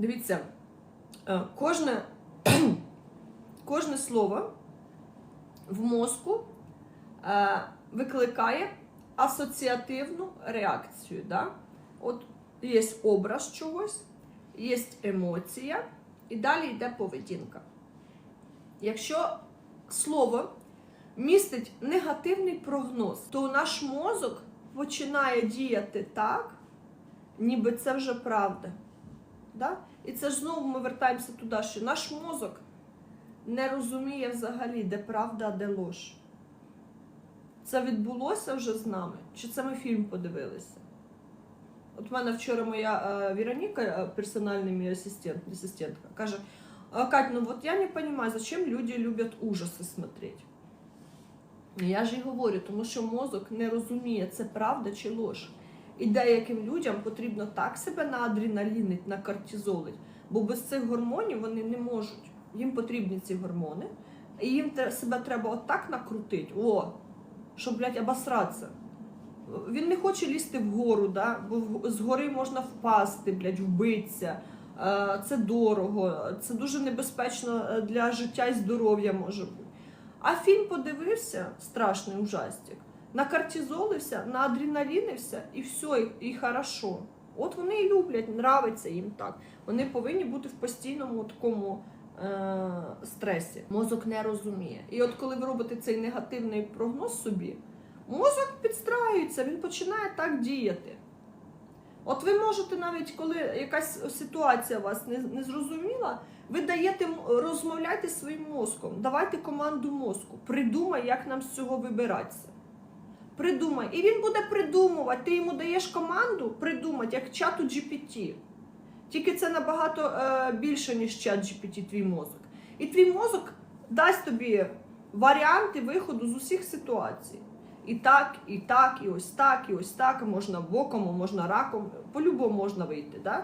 Дивіться, е, кожне, кожне слово в мозку е, викликає асоціативну реакцію. Да? От є образ чогось, є емоція, і далі йде поведінка. Якщо слово містить негативний прогноз, то наш мозок починає діяти так, ніби це вже правда. Да? І це ж знову ми вертаємося туди, що наш мозок не розуміє взагалі, де правда, а де лож. Це відбулося вже з нами? Чи це ми фільм подивилися? От в мене вчора моя е, Вероніка, е, персональний мій асистент, асистентка, каже: «А, Кать, ну вот я не понимаю, зачем люди люблять ужаси смотреть. Я ж і говорю, тому що мозок не розуміє, це правда чи лож. І деяким людям потрібно так себе наадреналінить, на кортизолить, бо без цих гормонів вони не можуть. Їм потрібні ці гормони, і їм себе треба отак накрутити, о, щоб, блядь, обосратися. Він не хоче лізти вгору, да? бо з гори можна впасти, блядь, вбитися. Е, Це дорого, це дуже небезпечно е, для життя і здоров'я може бути. А фільм подивився, страшний ужастик, накортизолився, наадреналінився, і все, і, і хорошо. От вони і люблять, нравиться їм так. Вони повинні бути в постійному такому е- стресі. Мозок не розуміє. І от коли ви робите цей негативний прогноз собі, мозок підстраюється, він починає так діяти. От ви можете навіть, коли якась ситуація вас не, не зрозуміла, ви даєте розмовляйте своїм мозком, давайте команду мозку, придумай, як нам з цього вибиратися. Придумай. І він буде придумувати. Ти йому даєш команду придумати, як чату GPT. Тільки це набагато е, більше, ніж чат GPT, твій мозок. І твій мозок дасть тобі варіанти виходу з усіх ситуацій. І так, і так, і ось так, і ось так. Можна боком, можна раком. По-любому можна вийти. Да?